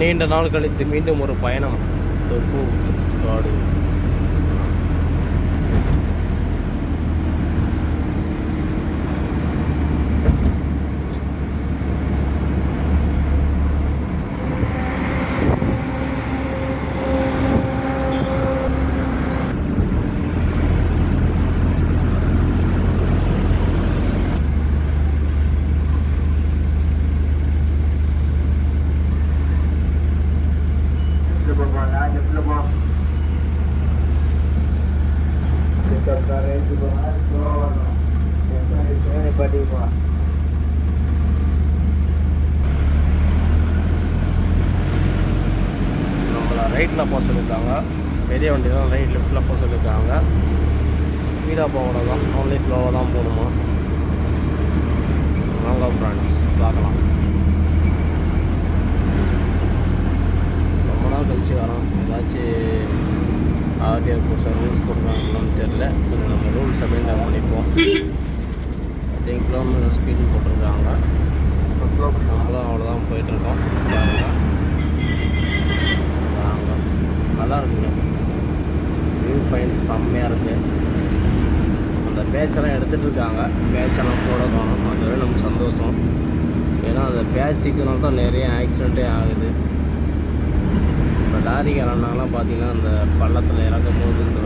நீண்ட நாள் கழித்து மீண்டும் ஒரு பயணம் தொப்பு காடு. நம்மளை ரைட்டில் போக சொல்லியிருக்காங்க. பெரிய வண்டி தான் ரைட் லெஃப்ட்டில் போக சொல்லியிருக்காங்க. ஸ்பீடாக போகக்கூடாது தான் ஒன்லி ஸ்லோவாக தான் போகணுமா? வாங்க ஃப்ரெண்ட்ஸ் பார்க்கலாம். ரொம்ப நாள் கழிச்சு வரோம் ஏதாச்சும் ஆர்டிஓ புதுசாக ரூல்ஸ் கொடுக்குறாங்கன்னு தெரில கொஞ்சம் நம்ம ரூல்ஸை மெயின்டைன் பண்ணிப்போம் டென் கிலோமீட்டர் ஸ்பீடு போட்டிருக்காங்க. நம்மளும் அவ்வளோதான் போயிட்டுருக்கோம் வாங்க. நல்லா இருக்குங்க. வியூ ஃபைன்ஸ் செம்மையாக இருக்குது அந்த பேச்செல்லாம் எடுத்துகிட்டு இருக்காங்க. பேச்செல்லாம் போட காணும் அதுவே நமக்கு சந்தோஷம். ஏன்னா அந்த பேச்சுக்குனால தான் நிறைய ஆக்சிடெண்ட்டே ஆகுது. இப்போ லாரிக்காரனாலாம் பார்த்தீங்கன்னா அந்த பள்ளத்தில் இறக்கும் போது இந்த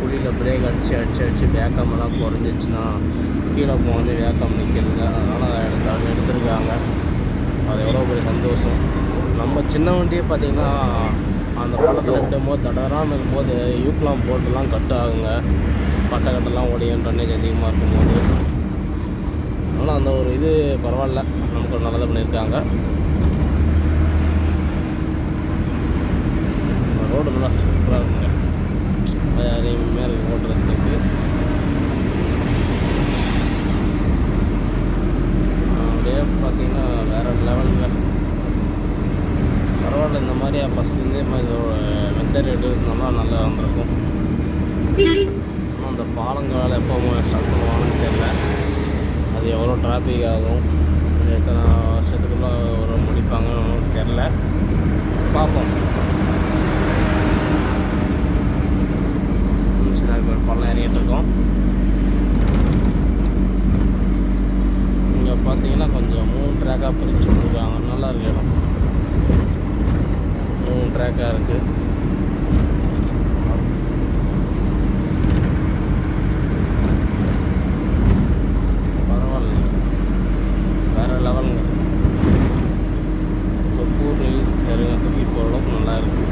குழியில் பிரேக் அடித்து அடித்து அடித்து வேக்கமெல்லாம் குறைஞ்சிச்சுன்னா கீழே போகும்போது வேக்கம் நிற்கிறது அதனால் அதை எடுத்து எடுத்துருக்காங்க எடுத்திருக்காங்க. அது எவ்வளோ பெரிய சந்தோஷம். நம்ம சின்ன வண்டியே பார்த்தீங்கன்னா அந்த பள்ளத்தில் விடும்போது தடராமல் இருக்கும்போது யூக்லாம் போட்டுலாம் கட் ஆகுங்க பட்டை கட்டெல்லாம் ஓடியும் டன்னேஜ் அதிகமாக இருக்கும்போது. அதனால் அந்த ஒரு இது பரவாயில்ல. நமக்கு ஒரு நல்லது பண்ணியிருக்காங்க. ரோடு சூப்பராக இருக்குங்க யாரையுமே இருக்குது ஓட்டுறதுக்கு அப்படியே பார்த்தீங்கன்னா வேறு லெவலில் பரவாயில்ல இந்த மாதிரி ஃபஸ்ட்லேருந்தே வெந்தர் ரேட்டு நல்லா வந்திருக்கும். அந்த பாலங்கால எப்போ ஸ்டார்ட் பண்ணுவாங்கன்னு தெரில அது எவ்வளோ டிராஃபிக் ஆகும். எத்தனை வருஷத்துக்குள்ளே ஒரு முடிப்பாங்க தெரில பார்ப்போம் சின்ன பள்ளம் இறங்கிட்டு இருக்கோம் இங்கே பார்த்தீங்கன்னா கொஞ்சம் மூணு ட்ராக்காக பிரித்து விட்ருக்காங்க நல்லா இருக்கு இடம் மூணு ட்ராக்காக இருக்குது பரவாயில்ல. வேறு லெவலுங்க ஒப்பூர் ஹில்ஸ் இறங்கிறதுக்கு இப்போ அளவுக்கு நல்லா இருக்குது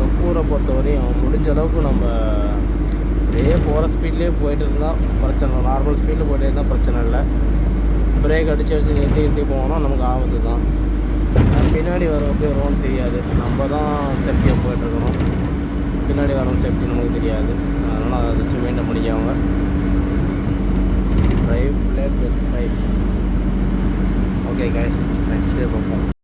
தொப்பூரை பொறுத்தவரையும் முடிஞ்ச அளவுக்கு நம்ம அப்படியே போகிற ஸ்பீட்லேயே போயிட்டு இருந்தால் பிரச்சனை இல்லை. நார்மல் ஸ்பீடில் போயிட்டு இருந்தால் பிரச்சனை இல்லை. பிரேக் அடித்து அடித்து நிறுத்தி நிறுத்தி போனோம்னா நமக்கு ஆபத்து தான் பின்னாடி வர எப்படி வருவோம்னு தெரியாது. நம்ம தான் சேஃப்டியாக போயிட்டுருக்கணும் பின்னாடி வரவங்க சேஃப்டி நமக்கு தெரியாது. அதனால் அதை வச்சு maintain பண்ணிக்கவங்க drive play best side okay guys next day பார்ப்போம்.